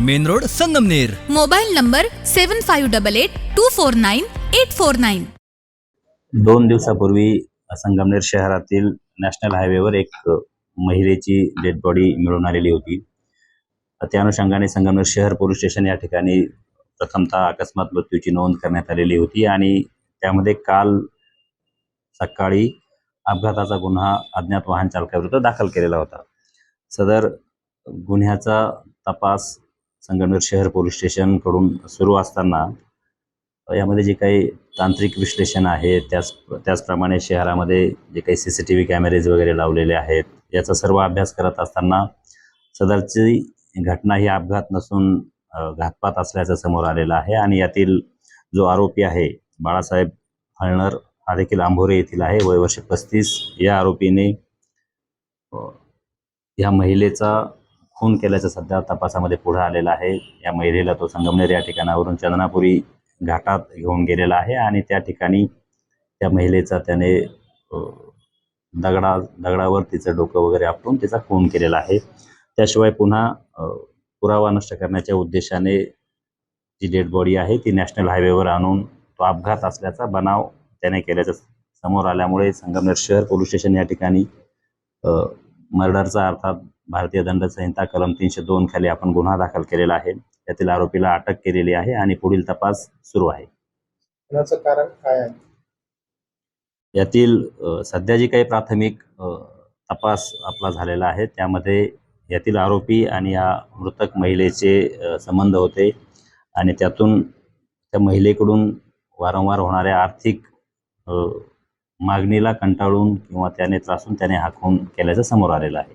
Main road Sangamner. Mobile number seven five double eight two four nine eight four nine. दोन दिवसापूर्वी संगमनेर शहरातील national हायवेवर एक महिलेची डेड बॉडी मिळून आलेली होती. त्या अनुषंगाने संगमनेर शहर पोलीस स्टेशन या ठिकाणी प्रथमतः अकस्मात मृत्यूची नोंद करण्यात आलेली होती आणि त्यामध्ये काल सकाळी अपघाताचा गुन्हा अज्ञात वाहन चालकाविरुद्ध दाखल केलेला होता. सदर गुन्ह्याचा तपास संगमनेर शहर पोलीस स्टेशनकडून सुरू असताना यामध्ये जे काही तांत्रिक विश्लेषण आहे त्याच त्याचप्रमाणे शहरामध्ये जे काही C C T V cameras वगैरे लावलेले आहेत याचा सर्व अभ्यास करत असताना सदरची घटना ही अपघात नसून घातपात असल्याचं समोर आलेलं आहे आणि यातील जो आरोपी आहे बाळासाहेब हळणर हा देखील आंभोरे येथील आहे. वय वर्ष पस्तीस. या आरोपीने या महिलेचा खून केल्याचं सध्या तपासामध्ये पुढे आलेला आहे. या महिलेला तो संगमनेर या ठिकाणावरून चंदनापुरी घाटात घेऊन गेलेला आहे आणि त्या ठिकाणी त्या महिलेचा त्याने दगडा दगडावर तिचं डोकं वगैरे आपटून तिचा खून केलेला आहे. त्याशिवाय पुन्हा पुरावा नष्ट करण्याच्या उद्देशाने जी डेड बॉडी आहे ती नॅशनल हायवेवर आणून तो अपघात असल्याचा बनाव त्याने केल्याचं समोर आल्यामुळे संगमनेर शहर पोलीस स्टेशन या ठिकाणी मर्डरचा अर्थात भारतीय दंड संहिता कलम तीनशे दोन खाली आपण गुन्हा दाखल केलेला आहे. त्यातील आरोपीला अटक केलेली आहे आणि पुढील तपास सुरू आहे. कारण काय आहे? यातील सध्या जी काही प्राथमिक तपास आपला झालेला आहे त्यामध्ये यातील आरोपी आणि या मृतक महिलेचे संबंध होते आणि त्यातून त्या महिलेकडून वारंवार होणाऱ्या आर्थिक मागणीला कंटाळून किंवा त्याने त्रासून त्याने हा खून केल्याचं समोर आलेलं आहे.